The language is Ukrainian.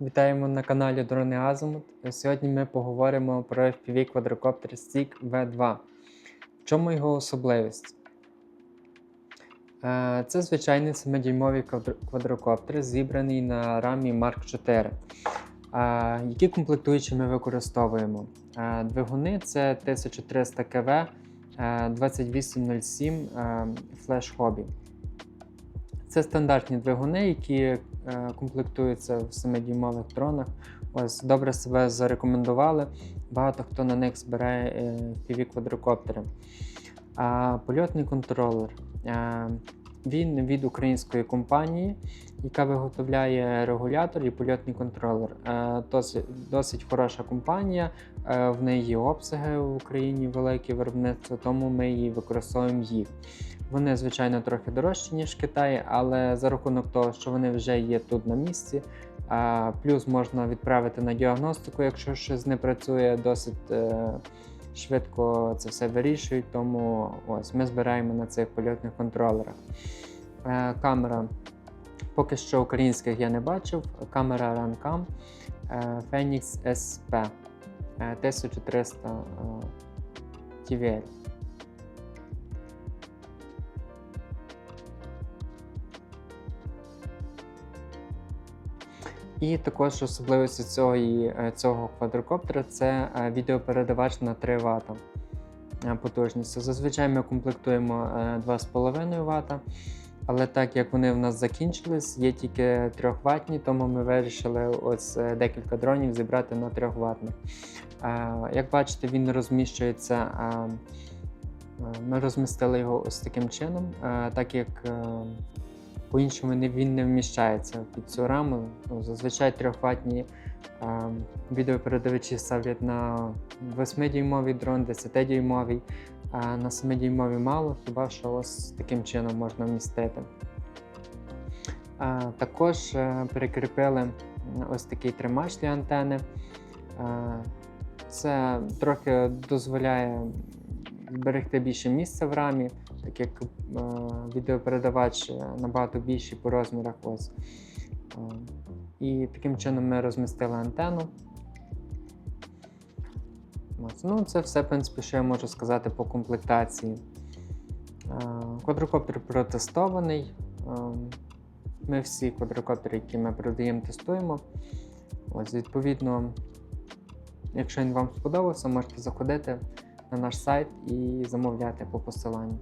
Вітаємо на каналі Дрони Азимут. Сьогодні ми поговоримо про FPV квадрокоптер Stick V2. В чому його особливість? Е, Це звичайний 7-дюймовий квадрокоптер, зібраний на рамі Mark 4. Е, Які комплектуючі ми використовуємо? Е, Двигуни це 1300 КВ е, 2807 е, Flash Hobby. Це стандартні двигуни, які е, комплектуються в 7-дюймових дронах. Ось добре себе зарекомендували. Багато хто на них збирає е, fpv квадрокоптери. Польотний контролер. Е, він від української компанії, яка виготовляє регулятор і польотний контролер. Е, досить, досить хороша компанія. Е, в неї обсяги в Україні велике виробництво, тому ми її використовуємо їх. Вони, звичайно, трохи дорожчі, ніж в Китаї, але за рахунок того, що вони вже є тут на місці, плюс можна відправити на діагностику, якщо щось не працює, досить е, швидко це все вирішують. Тому ось ми збираємо на цих польотних контролерах. Е, камера поки що українських я не бачив. Камера Runcam Phoenix SP е, 1300 е, TVL. І також особливістю цього, і- цього квадрокоптера це е, відеопередавач на 3 Вт потужністю. Зазвичай ми комплектуємо е, 2,5 Вт, але так як вони в нас закінчились, є тільки 3 ватні, тому ми вирішили ось е, декілька дронів зібрати на 3 ватних. Як бачите, він розміщується. е, е, Ми розмістили його ось таким чином, е, так як е, по-іншому він не вміщається під цю раму. Ну, зазвичай трьохватні відеопередавачі ставлять на 8-дюймовий дрон, 10-дюймовий, а на 7-дюймовий мало, хіба що ось таким чином можна вмістити. Також е, перекріпили ось такий тримач для антени. Це трохи дозволяє зберегти більше місця в рамі, так як е, відеопередавач е, набагато більший по розмірах. Ось. Е, і таким чином ми розмістили антенну. Ось. Ну, це все, в принципі, що я можу сказати по комплектації. Е, Квадрокоптер протестований. Е, Ми всі квадрокоптери, які ми продаємо, тестуємо. Ось, відповідно, якщо він вам сподобався, можете заходити на наш сайт і замовляти по посиланню.